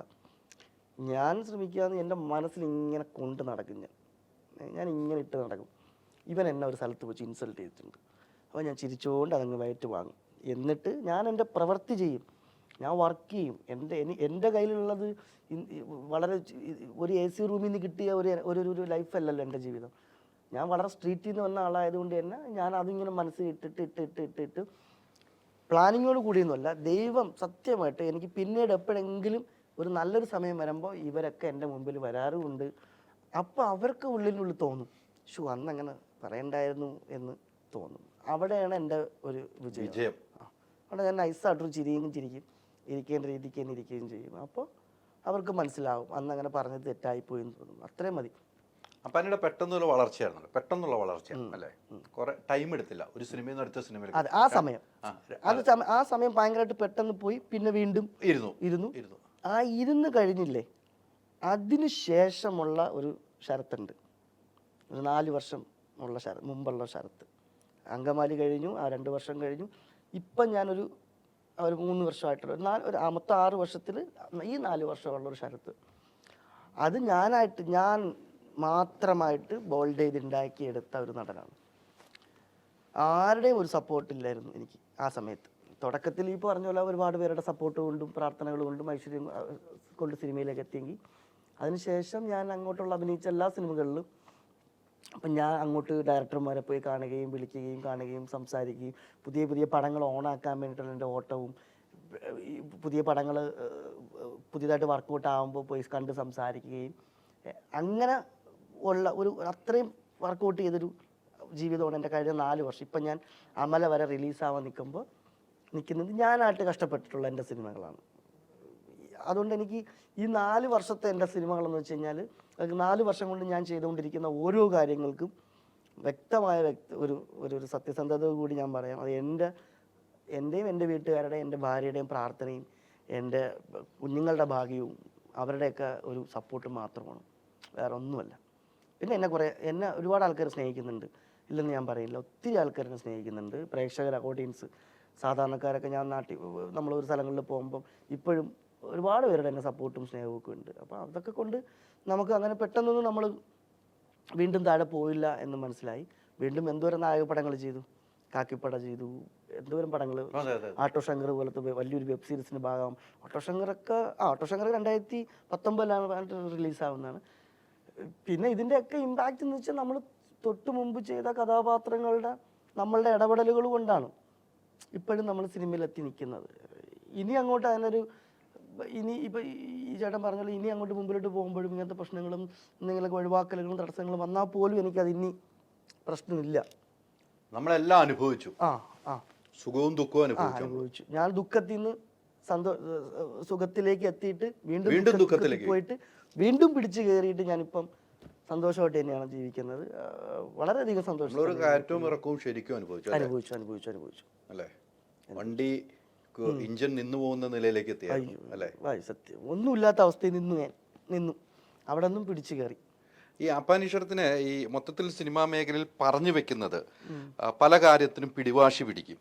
ഞാൻ ശ്രമിക്കാന്ന് എന്റെ മനസ്സിൽ ഇങ്ങനെ കൊണ്ട് നടക്കും ഞാൻ. ഞാൻ ഇങ്ങനെ ഇട്ട് നടക്കും. ഇവൻ എന്നെ ഒരു സ്ഥലത്ത് വെച്ച് ഇൻസൾട്ട് ചെയ്തിട്ടുണ്ട്. അപ്പോൾ ഞാൻ ചിരിച്ചുകൊണ്ട് അതങ്ങ് വയറ്റ് വാങ്ങും. എന്നിട്ട് ഞാൻ എന്റെ പ്രവൃത്തി ചെയ്യും. ഞാൻ വർക്ക് ചെയ്യും. എന്റെ എന്റെ കയ്യിലുള്ളത് വളരെ ഒരു എ സി റൂമിൽ നിന്ന് കിട്ടിയ ഒരു ഒരു ഒരു ലൈഫല്ലല്ലോ എന്റെ ജീവിതം. ഞാൻ വളരെ സ്ട്രീറ്റിൽ നിന്ന് വന്ന ആളായതുകൊണ്ട് തന്നെ ഞാൻ അതിങ്ങനെ മനസ്സിൽ ഇട്ടിട്ട് ഇട്ട് ഇട്ട് ഇട്ട് ഇട്ട് പ്ലാനിങ്ങോട് കൂടിയൊന്നുമല്ല ദൈവം സത്യമായിട്ട് എനിക്ക് പിന്നീട് എപ്പോഴെങ്കിലും ഒരു നല്ലൊരു സമയം വരുമ്പോൾ ഇവരൊക്കെ എന്റെ മുമ്പിൽ വരാറുമുണ്ട്. അപ്പോൾ അവർക്ക് ഉള്ളിനുള്ളിൽ തോന്നും ഷു അന്ന് അങ്ങനെ പറയണ്ടായിരുന്നു എന്ന് തോന്നുന്നു അവിടെയാണ് എന്റെ ഒരു വിജയം. വിജയം. അവിടെ ഞാൻ നൈസായിട്ടൊരു ചിരിയും ചിരിക്കും ഇരിക്കേണ്ട രീതിക്ക് തന്നെ ഇരിക്കുകയും ചെയ്യും. അപ്പോൾ അവർക്ക് മനസ്സിലാവും അന്ന് അങ്ങനെ പറഞ്ഞത് തെറ്റായിപ്പോയി എന്ന് തോന്നുന്നു അത്രയും മതി. അപ്പാനിയുടെ പെട്ടെന്നുള്ള വളർച്ചയായിരുന്നല്ലോ പെട്ടെന്നുള്ള വളർച്ചയാണ് അല്ലേ? കുറെ ടൈം എടുത്തില്ല. ഒരു സിനിമയിൽ നിന്ന് അടുത്ത സിനിമയിൽ അതെ ആ സമയം. ആ, അത് സമയം ആ സമയം ഭയങ്കരമായിട്ട് പെട്ടെന്ന് പോയി പിന്നെ വീണ്ടും ഇരുന്നു. ഇരുന്നു. ഇരുന്നു. ആ ഇരുന്ന് കഴിഞ്ഞില്ലേ അതിനു ശേഷമുള്ള ഒരു ശരത്തുണ്ട് ഒരു നാല് വർഷം ഉള്ള ശരത്ത് മുമ്പുള്ള ശരത്ത്. അങ്കമാലി കഴിഞ്ഞു ആ രണ്ട് വർഷം കഴിഞ്ഞു. ഇപ്പം ഞാനൊരു ഒരു മൂന്ന് വർഷമായിട്ടുള്ള ഒരു നാല് ഒരു മൊത്തം ആറ് വർഷത്തിൽ ഈ നാല് വർഷമുള്ള ഒരു ശരത്ത്. അത് ഞാനായിട്ട് ഞാൻ മാത്രമായിട്ട് ബോൾഡ് ചെയ്ത് ഉണ്ടാക്കിയെടുത്ത ഒരു നടനാണ്. ആരുടെയും ഒരു സപ്പോർട്ട് ഇല്ലായിരുന്നു എനിക്ക് ആ സമയത്ത്. തുടക്കത്തിൽ ഈ പറഞ്ഞ പോലെ ഒരുപാട് പേരുടെ സപ്പോർട്ട് കൊണ്ടും പ്രാർത്ഥനകൾ കൊണ്ടും ഐശ്വര്യം കൊണ്ട് സിനിമയിലേക്ക് എത്തിയെങ്കിൽ. അതിനുശേഷം ഞാൻ അങ്ങോട്ടുള്ള അഭിനയിച്ച എല്ലാ സിനിമകളിലും അപ്പം ഞാൻ അങ്ങോട്ട് ഡയറക്ടർമാരെ പോയി കാണുകയും വിളിക്കുകയും കാണുകയും സംസാരിക്കുകയും പുതിയ പുതിയ പടങ്ങൾ ഓണാക്കാൻ വേണ്ടിയിട്ടുള്ള എന്റെ ഓട്ടവും പുതിയ പടങ്ങൾ പുതിയതായിട്ട് വർക്കൗട്ട് ആകുമ്പോൾ പോയി കണ്ട് സംസാരിക്കുകയും അങ്ങനെ ഉള്ള ഒരു അത്രയും വർക്കൗട്ട് ചെയ്തൊരു ജീവിതമാണ് എന്റെ കഴിഞ്ഞ നാല് വർഷം. ഇപ്പം ഞാൻ അമല വരെ റിലീസാവാൻ നിൽക്കുമ്പോൾ നിൽക്കുന്നത് ഞാനായിട്ട് കഷ്ടപ്പെട്ടിട്ടുള്ള എന്റെ സിനിമകളാണ്. അതുകൊണ്ട് എനിക്ക് ഈ നാല് വർഷത്തെ എന്റെ സിനിമകളെന്ന് വെച്ച് കഴിഞ്ഞാൽ നാല് വർഷം കൊണ്ട് ഞാൻ ചെയ്തുകൊണ്ടിരിക്കുന്ന ഓരോ കാര്യങ്ങൾക്കും വ്യക്തമായ വ്യക്ത ഒരു ഒരു സത്യസന്ധത കൂടി ഞാൻ പറയാം. അത് എന്റെ എന്റെയും എന്റെ വീട്ടുകാരുടെയും എന്റെ ഭാര്യയുടെയും പ്രാർത്ഥനയും എന്റെ കുഞ്ഞുങ്ങളുടെ ഭാഗ്യവും അവരുടെയൊക്കെ ഒരു സപ്പോർട്ട് മാത്രമാണ്. വേറെ ഒന്നുമല്ല. പിന്നെ എന്നെ കുറേ എന്നെ ഒരുപാട് ആൾക്കാർ സ്നേഹിക്കുന്നുണ്ട്. ഇല്ലെന്ന് ഞാൻ പറയില്ല. ഒത്തിരി ആൾക്കാരെ സ്നേഹിക്കുന്നുണ്ട്. പ്രേക്ഷകർ ഓഡിയൻസ് സാധാരണക്കാരൊക്കെ ഞാൻ നാട്ടിൽ നമ്മളൊരു സ്ഥലങ്ങളിൽ പോകുമ്പം ഇപ്പോഴും ഒരുപാട് പേരുടെ എന്നെ സപ്പോർട്ടും സ്നേഹവും ഒക്കെ ഉണ്ട്. അപ്പോൾ അതൊക്കെ കൊണ്ട് നമുക്ക് അങ്ങനെ പെട്ടെന്നൊന്നും നമ്മൾ വീണ്ടും താഴെ പോയില്ല എന്ന് മനസ്സിലായി. വീണ്ടും എന്തോരം നായക പടങ്ങൾ ചെയ്തു? കാക്കിപ്പട ചെയ്തു. എന്തോരം പടങ്ങൾ ആട്ടോ ശങ്കർ പോലത്തെ വലിയൊരു വെബ് സീരീസിന്റെ ഭാഗം ഓട്ടോ ശങ്കറൊക്കെ ആ ഓട്ടോ ശങ്കർ രണ്ടായിരത്തി പത്തൊമ്പതിലാണ് റിലീസാവുന്നതാണ്. പിന്നെ ഇതിന്റെയൊക്കെ ഇമ്പാക്റ്റ് എന്ന് വെച്ചാൽ നമ്മൾ തൊട്ട് മുമ്പ് ചെയ്ത കഥാപാത്രങ്ങളുടെ നമ്മളുടെ ഇടപെടലുകൾ കൊണ്ടാണ് ഇപ്പോഴും നമ്മൾ സിനിമയിൽ എത്തി നിൽക്കുന്നത് ഇനി അങ്ങോട്ട് അതിനൊരു ഇനി ഇപ്പൊ ഈ ചേട്ടൻ പറഞ്ഞല്ലോ ഇനി അങ്ങോട്ട് മുമ്പിലോട്ട് പോകുമ്പോഴും ഇങ്ങനത്തെ പ്രശ്നങ്ങളും എന്തെങ്കിലുമൊക്കെ ഒഴിവാക്കലുകളും തടസ്സങ്ങളും വന്നാൽ പോലും എനിക്കത് ഇനി പ്രശ്നമില്ല. നമ്മളെല്ലാം അനുഭവിച്ചു. ആ ആ. സുഖവും ദുഃഖവും അനുഭവിച്ചു. ഞാൻ ദുഃഖത്തിൽ നിന്ന് സന്തോ സുഖത്തിലേക്ക് എത്തിയിട്ട് വീണ്ടും വീണ്ടും ദുഃഖത്തിലേക്ക്. പോയിട്ട് വീണ്ടും പിടിച്ചു കയറിയിട്ട് ഞാനിപ്പം സന്തോഷമായിട്ട് തന്നെയാണ് ജീവിക്കുന്നത്. വളരെയധികം സന്തോഷം. നമ്മളൊരു കയറ്റവും ഇറക്കവും ശരിക്കും അനുഭവിച്ചു? അനുഭവിച്ചു അനുഭവിച്ചു അനുഭവിച്ചു. അല്ലേ? വണ്ടി ഇഞ്ചൻ നിന്നു പോകുന്ന നിലയിലേക്ക് എത്തിയായിരുന്നു അല്ലേ? വായ് സത്യം. ഒന്നുമില്ലാത്ത അവസ്ഥയിൽ നിന്നു ഞാൻ നിന്നു. അവിടെ നിന്നും പിടിച്ചു കയറി. ഈ അപ്പാനീശ്വരത്തിന് ഈ മൊത്തത്തിൽ സിനിമാ മേഖലയിൽ പറഞ്ഞു വെക്കുന്നത് പല കാര്യത്തിനും പിടിവാശി പിടിക്കും.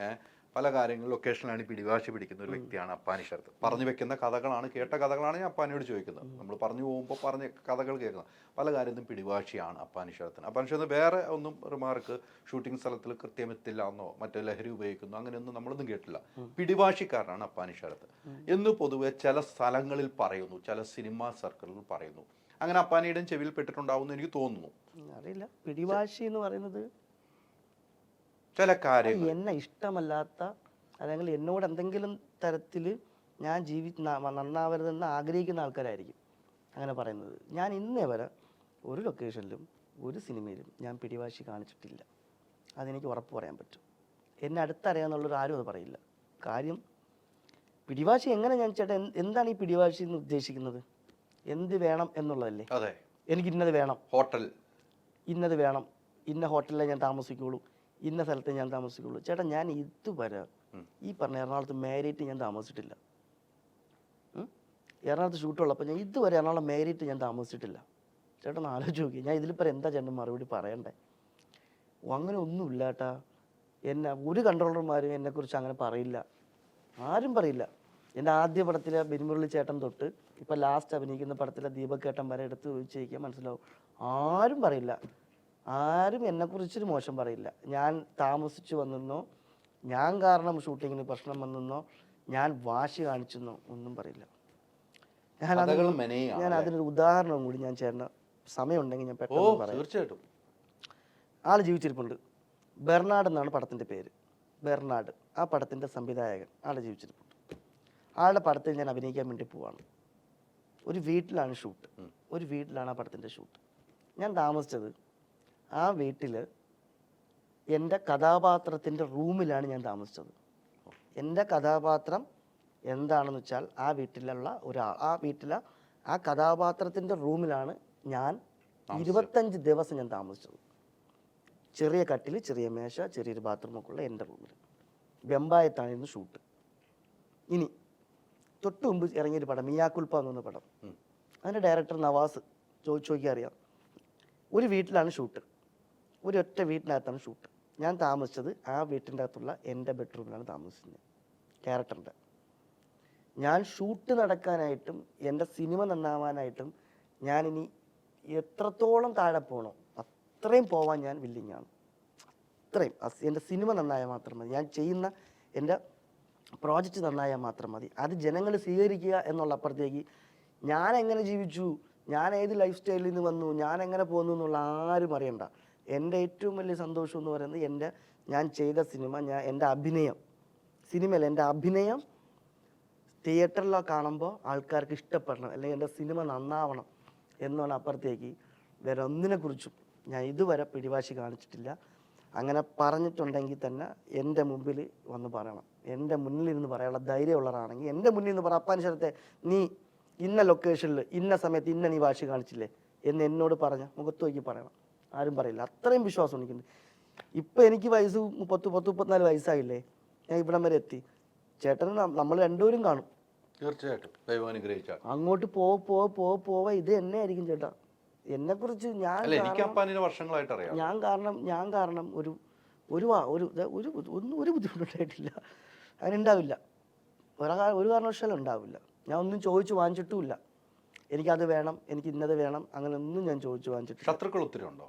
ഏ, പല കാര്യങ്ങളും ലൊക്കേഷനിലാണ് പിടിവാശി പിടിക്കുന്ന ഒരു വ്യക്തിയാണ് അപ്പാനി ശരത്. പറഞ്ഞു വെക്കുന്ന കഥകളാണ് കേട്ട കഥകളാണ് ഞാൻ അപ്പാനിയോട് ചോദിക്കുന്നത്. നമ്മൾ പറഞ്ഞു പോകുമ്പോൾ പറഞ്ഞ കഥകൾ കേൾക്കുന്നത്. പല കാര്യത്തിനും പിടിവാശിയാണ് അപ്പാനി ശരത്തിന്. അപ്പാനിഷർത്തിന് അപ്പാനിഷർത്ത് വേറെ ഒന്നും റിമാർക്ക് ഷൂട്ടിംഗ് സ്ഥലത്തിൽ കൃത്യമെത്തില്ല എന്നോ മറ്റോ ലഹരി ഉപയോഗിക്കുന്നു അങ്ങനെയൊന്നും നമ്മളൊന്നും കേട്ടില്ല. പിടിവാശിക്കാരനാണ് അപ്പാനി ശരത്ത് എന്ന് പൊതുവെ ചില സ്ഥലങ്ങളിൽ പറയുന്നു ചില സിനിമാ സർക്കിളിൽ പറയുന്നു. അങ്ങനെ അപ്പാനിയുടെയും ചെവിയിൽ പെട്ടിട്ടുണ്ടാവുമെന്ന് എനിക്ക് തോന്നുന്നു. അറിയില്ല. പിടിവാശി എന്ന് പറയുന്നത് ചില കാര്യങ്ങൾ. എന്നെ ഇഷ്ടമല്ലാത്ത അല്ലെങ്കിൽ എന്നോട് എന്തെങ്കിലും തരത്തിൽ ഞാൻ ജീവി നന്നാവരുതെന്ന് ആഗ്രഹിക്കുന്ന ആൾക്കാരായിരിക്കും അങ്ങനെ പറയുന്നത്. ഞാൻ ഇന്നേ വരെ ഒരു ലൊക്കേഷനിലും ഒരു സിനിമയിലും ഞാൻ പിടിവാശി കാണിച്ചിട്ടില്ല. അതെനിക്ക് ഉറപ്പ് പറയാൻ പറ്റും. എന്നെ അടുത്തറിയാമെന്നുള്ളൊരു ആരും അത് പറയില്ല. കാര്യം പിടിവാശി എങ്ങനെ ഞാൻ ചേട്ടാ എന്താണ് ഈ പിടിവാശി എന്ന് ഉദ്ദേശിക്കുന്നത്? എന്ത് വേണം എന്നുള്ളതല്ലേ? അതെ. എനിക്ക് ഇന്നത് വേണം. ഹോട്ടൽ. ഇന്നത് വേണം. ഇന്ന ഹോട്ടലിലേ ഞാൻ താമസിക്കുള്ളൂ. ഇന്ന സ്ഥലത്തെ ഞാൻ താമസിക്കുള്ളൂ. ചേട്ടാ ഞാൻ ഇതുവരെ ഈ പറഞ്ഞ എറണാകുളത്ത് മാരിയിട്ട് ഞാൻ താമസിച്ചിട്ടില്ല? എറണാകുളത്ത് ഷൂട്ടുള്ളപ്പോൾ ഞാൻ ഇതുവരെ എറണാകുളം മേരിറ്റ് ഞാൻ താമസിച്ചിട്ടില്ല. ചേട്ടൻ ആലോചിച്ച് നോക്കി ഞാൻ ഇതിലിപ്പോൾ എന്താ ചേട്ടൻ മറുപടി പറയണ്ടേ? അങ്ങനെ ഒന്നുമില്ല ചേട്ടാ. എന്നെ ഒരു കൺട്രോളർമാരും എന്നെക്കുറിച്ച് അങ്ങനെ പറയില്ല. ആരും പറയില്ല. എന്റെ ആദ്യ പടത്തിലെ ബിരിമുരളി ചേട്ടൻ തൊട്ട് ഇപ്പം ലാസ്റ്റ് അഭിനയിക്കുന്ന പടത്തിലെ ദീപക് ചേട്ടൻ വരെ എടുത്ത് ചോദിച്ചാൽ മനസ്സിലാവും. ആരും പറയില്ല. ആരും എന്നെക്കുറിച്ചൊരു മോശം പറയില്ല. ഞാൻ താമസിച്ചു വന്നെന്നോ ഞാൻ കാരണം ഷൂട്ടിങ്ങിന് പ്രശ്നം വന്നെന്നോ ഞാൻ വാശി കാണിച്ചെന്നോ ഒന്നും പറയില്ല. ഞാൻ ഞാൻ അതിനൊരു ഉദാഹരണം കൂടി ഞാൻ ചേട്ടന് സമയമുണ്ടെങ്കിൽ ഞാൻ പെട്ടെന്ന് പറയാം. തീർച്ചയായിട്ടും. ആൾ ജീവിച്ചിരിപ്പുണ്ട്. ബെർണാഡ് എന്നാണ് പടത്തിന്റെ പേര്. ബെർണാഡ് ആ പടത്തിന്റെ സംവിധായകൻ. ആൾ ജീവിച്ചിരിപ്പുണ്ട്. ആളുടെ പടത്തിൽ ഞാൻ അഭിനയിക്കാൻ വേണ്ടി പോവാണ്. ഒരു വീട്ടിലാണ് ഷൂട്ട്. ഒരു വീട്ടിലാണ് ആ പടത്തിന്റെ ഷൂട്ട്. ഞാൻ താമസിച്ചത് ആ വീട്ടിൽ എന്റെ കഥാപാത്രത്തിന്റെ റൂമിലാണ് ഞാൻ താമസിച്ചത്. എന്റെ കഥാപാത്രം എന്താണെന്ന് വെച്ചാൽ ആ വീട്ടിലുള്ള ഒരാൾ ആ വീട്ടിലെ ആ കഥാപാത്രത്തിന്റെ റൂമിലാണ് ഞാൻ ഇരുപത്തഞ്ച് ദിവസം ഞാൻ താമസിച്ചത്. ചെറിയ കട്ടിൽ ചെറിയ മേശ ചെറിയൊരു ബാത്റൂമൊക്കെ ഉള്ള എന്റെ റൂമിൽ വെമ്പായത്തായിരുന്നു ഷൂട്ട്. ഇനി തൊട്ട് മുമ്പ് ഇറങ്ങിയൊരു പടം മിയാക്കുൽപ്പ എന്ന് പറഞ്ഞ പടം അതിന്റെ ഡയറക്ടർ നവാസ് ചോദിച്ചു നോക്കിയാൽ അറിയാം. ഒരു വീട്ടിലാണ് ഷൂട്ട്. ഒരു ഒറ്റ വീട്ടിനകത്താണ് ഷൂട്ട്. ഞാൻ താമസിച്ചത് ആ വീട്ടിന്റെ അകത്തുള്ള എന്റെ ബെഡ്റൂമിലാണ് താമസിച്ചത്. ക്യാരക്ടറിന്റെ. ഞാൻ ഷൂട്ട് നടക്കാനായിട്ടും എന്റെ സിനിമ നന്നാവാനായിട്ടും ഞാനിനി എത്രത്തോളം താഴെ പോകണോ അത്രയും പോവാൻ ഞാൻ വില്ലിങ്ങാണ് അത്രയും. എന്റെ സിനിമ നന്നായാൽ മാത്രം മതി. ഞാൻ ചെയ്യുന്ന എന്റെ പ്രോജക്റ്റ് നന്നായാൽ മാത്രം മതി. അത് ജനങ്ങൾ സ്വീകരിക്കുക എന്നുള്ള അപ്പുറത്തേക്ക് ഞാൻ എങ്ങനെ ജീവിച്ചു? ഞാൻ ഏത് ലൈഫ് സ്റ്റൈലിൽ നിന്ന് വന്നു? ഞാൻ എങ്ങനെ പോന്നു എന്നുള്ള ആരും അറിയണ്ട. എന്റെ ഏറ്റവും വലിയ സന്തോഷം എന്ന് പറയുന്നത് എന്റെ ഞാൻ ചെയ്ത സിനിമ ഞാൻ എന്റെ അഭിനയം. സിനിമയിൽ എന്റെ അഭിനയം തിയേറ്ററിലോ കാണുമ്പോൾ ആൾക്കാർക്ക് ഇഷ്ടപ്പെടണം അല്ലെങ്കിൽ എന്റെ സിനിമ നന്നാവണം എന്നാണ് അപ്പുറത്തേക്ക് വേറെ ഒന്നിനെക്കുറിച്ചും ഞാൻ ഇതുവരെ പിടിവാശി കാണിച്ചിട്ടില്ല. അങ്ങനെ പറഞ്ഞിട്ടുണ്ടെങ്കിൽ തന്നെ എന്റെ മുമ്പിൽ വന്ന് പറയണം. എന്റെ മുന്നിൽ ഇരുന്ന് പറയാനുള്ള ധൈര്യമുള്ളവരാണെങ്കിൽ എന്റെ മുന്നിൽ നിന്ന് പറ അപ്പാനുശരത്തെ നീ ഇന്ന ലൊക്കേഷനിൽ ഇന്ന സമയത്ത് ഇന്ന നീ വാശി കാണിച്ചില്ലേ? എന്ന് എന്നോട് പറഞ്ഞ മുഖത്ത് നോക്കി പറയണം. ആരും പറയില്ല. അത്രയും വിശ്വാസം എനിക്കുണ്ട്. ഇപ്പം എനിക്ക് വയസ്സ് മുപ്പത്ത് പത്ത് മുപ്പത്തിനാല് വയസ്സായില്ലേ? ഞാൻ ഇവിടം വരെ എത്തി. ചേട്ടന് നമ്മൾ രണ്ടുപേരും കാണും. തീർച്ചയായിട്ടും. ദൈവം അങ്ങോട്ട് പോ പോ പോ പോവ. ഇത് എന്നെ ആയിരിക്കും ചേട്ടാ എന്നെ കുറിച്ച് ഞാൻ വർഷങ്ങളായിട്ട് അറിയാം. ഞാൻ കാരണം ഞാൻ കാരണം ഒരു ഒരു ഒരു ഒരു ഒന്നും ഒരു ബുദ്ധിമുട്ടുണ്ടായിട്ടില്ല. അങ്ങനെ ഉണ്ടാവില്ല ഒരു കാരണവശാലും ഉണ്ടാവില്ല. ഞാൻ ഒന്നും ചോദിച്ചു വാങ്ങിച്ചിട്ടുമില്ല. എനിക്കത് വേണം എനിക്ക് ഇന്നത് വേണം അങ്ങനെ ഒന്നും ഞാൻ ചോദിച്ചു വാങ്ങിച്ചിട്ടില്ല. ശത്രുക്കൾ ഒത്തിരി ഉണ്ടോ?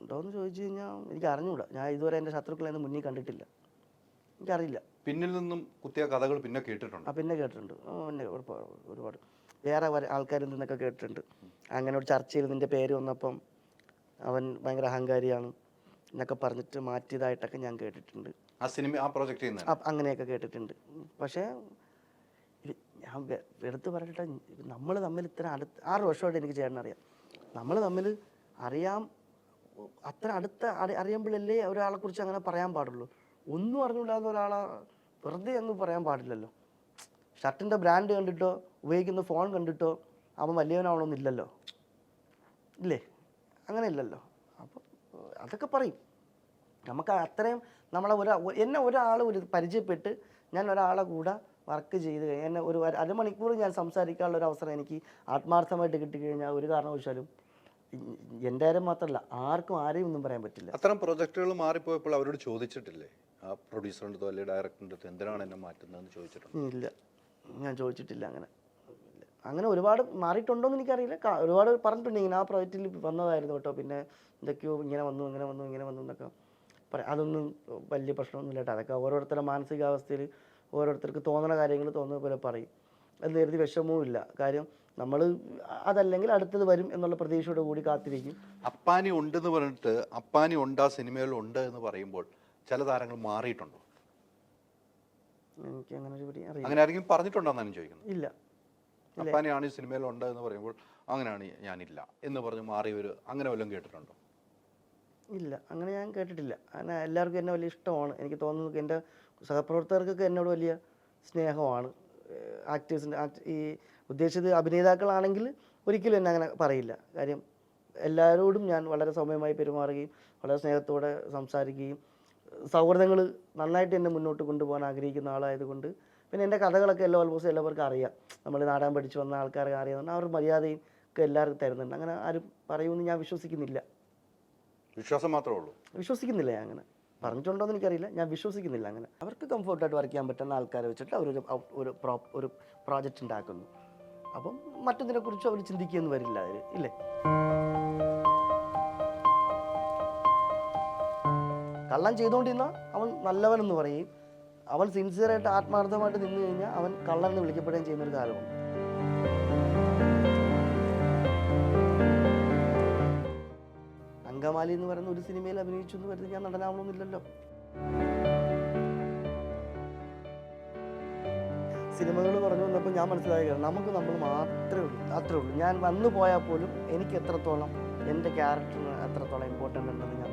ഉണ്ടോയെന്ന് ചോദിച്ചു കഴിഞ്ഞാൽ എനിക്ക് അറിഞ്ഞൂടാ. ഞാൻ ഇതുവരെ എന്റെ ശത്രുക്കളെ മുന്നിൽ കണ്ടിട്ടില്ല. എനിക്കറിയില്ല. പിന്നിൽ നിന്നും കുത്തിയ കഥകൾ പിന്നെ കേട്ടിട്ടുണ്ട്. ആ പിന്നെ കേട്ടിട്ടുണ്ട്. പിന്നെ ഒരുപാട്. വേറെ ആൾക്കാരിൽ നിന്നൊക്കെ കേട്ടിട്ടുണ്ട്. അങ്ങനെ ഒരു ചർച്ചയിൽ നിന്റെ പേര് വന്നപ്പം അവൻ ഭയങ്കര അഹങ്കാരിയാണ് എന്നൊക്കെ പറഞ്ഞിട്ട് മാറ്റിയതായിട്ടൊക്കെ ഞാൻ കേട്ടിട്ടുണ്ട്. ആ സിനിമ ആ പ്രോജക്റ്റ് അങ്ങനെയൊക്കെ കേട്ടിട്ടുണ്ട്. പക്ഷേ ഞാൻ എടുത്ത് പറയട്ടെ നമ്മൾ തമ്മിൽ ഇത്ര അടുത്ത് ആറ് വർഷമായിട്ട് എനിക്ക് ചേട്ടനറിയാം. നമ്മൾ തമ്മിൽ അറിയാം അത്ര അടുത്ത അറി- അറിയുമ്പോഴല്ലേ ഒരാളെ കുറിച്ച് അങ്ങനെ പറയാൻ പാടുള്ളൂ. ഒന്നും അറിഞ്ഞില്ലാത്ത ഒരാളെ വെറുതെ അങ്ങ് പറയാൻ പാടില്ലല്ലോ. ഷർട്ടിന്റെ ബ്രാൻഡ് കണ്ടിട്ടോ ഉപയോഗിക്കുന്ന ഫോൺ കണ്ടിട്ടോ അവൻ വലിയവനാവണമെന്നില്ലല്ലോ ഇല്ലേ? അങ്ങനെ ഇല്ലല്ലോ. അപ്പോൾ അതൊക്കെ പറയും. നമുക്ക് അത്രയും നമ്മളെ ഒരാ എന്നെ ഒരാൾ ഒരു പരിചയപ്പെട്ട് ഞാൻ ഒരാളെ കൂടെ വർക്ക് ചെയ്ത് കഴിഞ്ഞാൽ എന്നെ ഒരു അര- അരമണിക്കൂർ ഞാൻ സംസാരിക്കാനുള്ള ഒരു അവസരം എനിക്ക് ആത്മാർത്ഥമായിട്ട് കിട്ടിക്കഴിഞ്ഞാൽ ഒരു കാരണവശാലും എന്റെ കാര്യം മാത്രമല്ല ആർക്കും ആരെയും ഒന്നും പറയാൻ പറ്റില്ല. അത്തരം പ്രൊജക്ടുകൾ മാറിപ്പോയപ്പോൾ അവരോട് ചോദിച്ചിട്ടില്ലേ? ആ പ്രൊഡ്യൂസറിന്റെ അടുത്തോ അല്ലെങ്കിൽ ഡയറക്ടറിന്റെ അടുത്തോ എന്തിനാണ് എന്നെ മാറ്റുന്നതെന്ന് ചോദിച്ചിട്ടുണ്ട്. ഇല്ല. ഞാൻ ചോദിച്ചിട്ടില്ല അങ്ങനെ. അങ്ങനെ ഒരുപാട് മാറിയിട്ടുണ്ടോ എന്ന് എനിക്കറിയില്ല ഒരുപാട് പറഞ്ഞിട്ടുണ്ട് ഇങ്ങനെ ആ പ്രോജക്റ്റിൽ വന്നതായിരുന്നു കേട്ടോ. പിന്നെ എന്തൊക്കെയോ ഇങ്ങനെ വന്നു ഇങ്ങനെ വന്നു ഇങ്ങനെ വന്നു എന്നൊക്കെ പറയാം. അതൊന്നും വലിയ പ്രശ്നമൊന്നുമില്ല കേട്ടോ. അതൊക്കെ ഓരോരുത്തരുടെ മാനസികാവസ്ഥയിൽ ഓരോരുത്തർക്ക് തോന്നുന്ന കാര്യങ്ങൾ തോന്നുന്ന പോലെ പറയും. അത് നേരത്തെ വിഷമവും ഇല്ല കാര്യം നമ്മൾ അതല്ലെങ്കിൽ അടുത്തത് വരും എന്നുള്ള പ്രതീക്ഷയോട് കൂടി കാത്തിരിക്കും. അപ്പാനി ഉണ്ടെന്ന് പറഞ്ഞിട്ട് അപ്പാനി ഉണ്ട് ആ സിനിമയിൽ ഉണ്ട് എന്ന് പറയുമ്പോൾ ചില താരങ്ങൾ മാറിയിട്ടുണ്ടോ? എനിക്ക് അങ്ങനെ ഒരു അങ്ങനെ ആരെങ്കിലും പറഞ്ഞിട്ടുണ്ടോ എന്നാണ് ചോദിക്കുന്നത്? ഇല്ല. അപ്പാനിയാണ് ഈ സിനിമയിൽ ഉണ്ട് എന്ന് പറയുമ്പോൾ അങ്ങനെയാണ് ഞാനില്ല എന്ന് പറഞ്ഞ് മാറിയവർ അങ്ങനെ വല്ലതും കേട്ടിട്ടുണ്ടോ? ഇല്ല. അങ്ങനെ ഞാൻ കേട്ടിട്ടില്ല. അങ്ങനെ എല്ലാവർക്കും എന്നെ വലിയ ഇഷ്ടമാണ്. എനിക്ക് തോന്നുന്നു എന്റെ സഹപ്രവർത്തകർക്കൊക്കെ എന്നോട് വലിയ സ്നേഹമാണ്. ആക്ടേഴ്സിന്റെ ഈ ഉദ്ദേശിച്ചത് അഭിനേതാക്കളാണെങ്കിൽ ഒരിക്കലും എന്നെ അങ്ങനെ പറയില്ല. കാര്യം എല്ലാവരോടും ഞാൻ വളരെ സൗമ്യമായി പെരുമാറുകയും വളരെ സ്നേഹത്തോടെ സംസാരിക്കുകയും സൗഹൃദങ്ങൾ നന്നായിട്ട് എന്നെ മുന്നോട്ട് കൊണ്ടുപോകാൻ ആഗ്രഹിക്കുന്ന ആളായതുകൊണ്ട് പിന്നെ എന്റെ കഥകളൊക്കെ എല്ലാ ഓൾമോസ്റ്റ് എല്ലാവർക്കും അറിയാം. നമ്മൾ നാടാൻ പഠിച്ചു വന്ന ആൾക്കാരെ അറിയാവുന്ന അവർ മര്യാദയും ഒക്കെ എല്ലാവർക്കും തരുന്നുണ്ട്. അങ്ങനെ ആരും പറയുമെന്ന് ഞാൻ വിശ്വസിക്കുന്നില്ല. വിശ്വാസം മാത്രമേ ഉള്ളൂ. വിശ്വസിക്കുന്നില്ല ഞാൻ അങ്ങനെ. പറഞ്ഞിട്ടുണ്ടോ എന്ന് എനിക്കറിയില്ല. ഞാൻ വിശ്വസിക്കുന്നില്ല അങ്ങനെ. അവർക്ക് കംഫർട്ടായിട്ട് വർക്ക് ചെയ്യാൻ പറ്റുന്ന ആൾക്കാരെ വെച്ചിട്ട് അവരൊരു ഒരു പ്രോ ഒരു പ്രോജക്റ്റ് ഉണ്ടാക്കുന്നു. അപ്പം മറ്റൊന്നിനെ കുറിച്ച് അവർ ചിന്തിക്കുകയെന്ന് വരില്ല അവർ ഇല്ലേ? കള്ളം ചെയ്തുകൊണ്ടിരുന്ന അവൻ നല്ലവനെന്ന് പറയും. അവൻ സിൻസിയറായിട്ട് ആത്മാർത്ഥമായിട്ട് നിന്ന് കഴിഞ്ഞാൽ അവൻ കള്ളൻ എന്ന് വിളിക്കപ്പെടുകയും ചെയ്യുന്ന ഒരു കാലമാണ് അങ്കമാലി എന്ന് പറയുന്ന ഒരു സിനിമയിൽ അഭിനയിച്ചു എന്ന് വരുന്നത് ഞാൻ നടനാവണമെന്നില്ലല്ലോ. സിനിമകൾ പറഞ്ഞു വന്നപ്പോൾ ഞാൻ മനസ്സിലായ നമുക്ക് നമ്മൾ മാത്രമേ ഉള്ളൂ അത്രേ ഉള്ളൂ. ഞാൻ വന്നു പോയാൽ പോലും എനിക്ക് എത്രത്തോളം എന്റെ ക്യാരക്ടറിന് എത്രത്തോളം ഇമ്പോർട്ടന്റ് ഉണ്ടെന്ന് ഞാൻ